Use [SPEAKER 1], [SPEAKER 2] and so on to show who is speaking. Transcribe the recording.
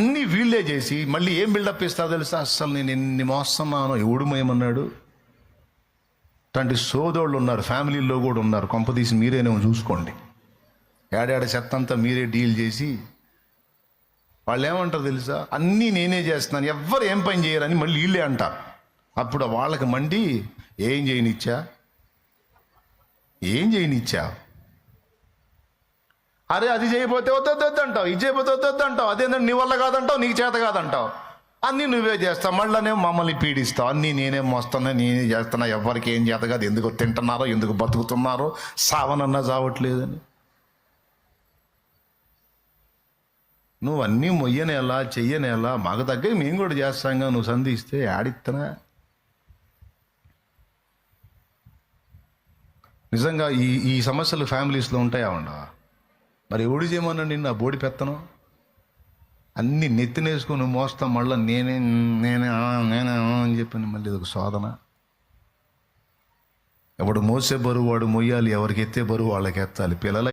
[SPEAKER 1] అన్నీ వీళ్ళే చేసి మళ్ళీ ఏం బిల్డప్ ఇస్తారో తెలుసా? అస్సలు నేను ఎన్ని మోస్తున్నానో ఎవడు మేమన్నాడు ఇట్లాంటి సోదోళ్ళు ఉన్నారు ఫ్యామిలీలో కూడా ఉన్నారు. కొంపదీసి మీరేనేమో చూసుకోండి. ఏడాడ చెత్త అంతా మీరే డీల్ చేసి వాళ్ళు ఏమంటారు తెలుసా? అన్నీ నేనే చేస్తున్నాను ఎవ్వరు ఏం పని చేయరని మళ్ళీ వీళ్ళే అంటారు. అప్పుడు వాళ్ళకి మండి ఏం చేయనిచ్చా? ఏం చేయనిచ్చా? అరే అది చేయకపోతే వద్దొద్దు అంటావు. ఇది చేయబోతే వద్దొద్దు అంటావు. అదేంటంటే నీ వల్ల కాదంటావు నీకు చేత కాదంటావు. అన్నీ నువ్వే చేస్తావు. మళ్ళీ మమ్మల్ని పీడిస్తావు. అన్నీ నేనే మోస్తున్నా నేనే చేస్తున్నా. ఎవరికి ఏం చేత కాదు. ఎందుకు తింటున్నారో ఎందుకు బతుకుతున్నారో సావనన్నా చావట్లేదని. నువ్వు అన్నీ మొయ్యనేలా చెయ్యనేలా మాకు తగ్గ మేము కూడా చేస్తాంగా నువ్వు సంధిస్తే ఆడిత్తనా? నిజంగా ఈ ఈ సమస్యలు ఫ్యామిలీస్లో ఉంటాయా ఉండవా? మరి ఎవడు చేయమన్నా నిన్ను? ఆ బోడి పెత్తనం? అన్ని నెత్తినేసుకొని మోస్తాం మళ్ళీ నేనే నేనే నేనే అని చెప్పి మళ్ళీ ఇది ఒక శోధన ఎవడు మోసే బరువు వాడు మొయ్యాలి. ఎవరికి ఎత్తే బరువు వాళ్ళకి ఎత్తాలి పిల్లల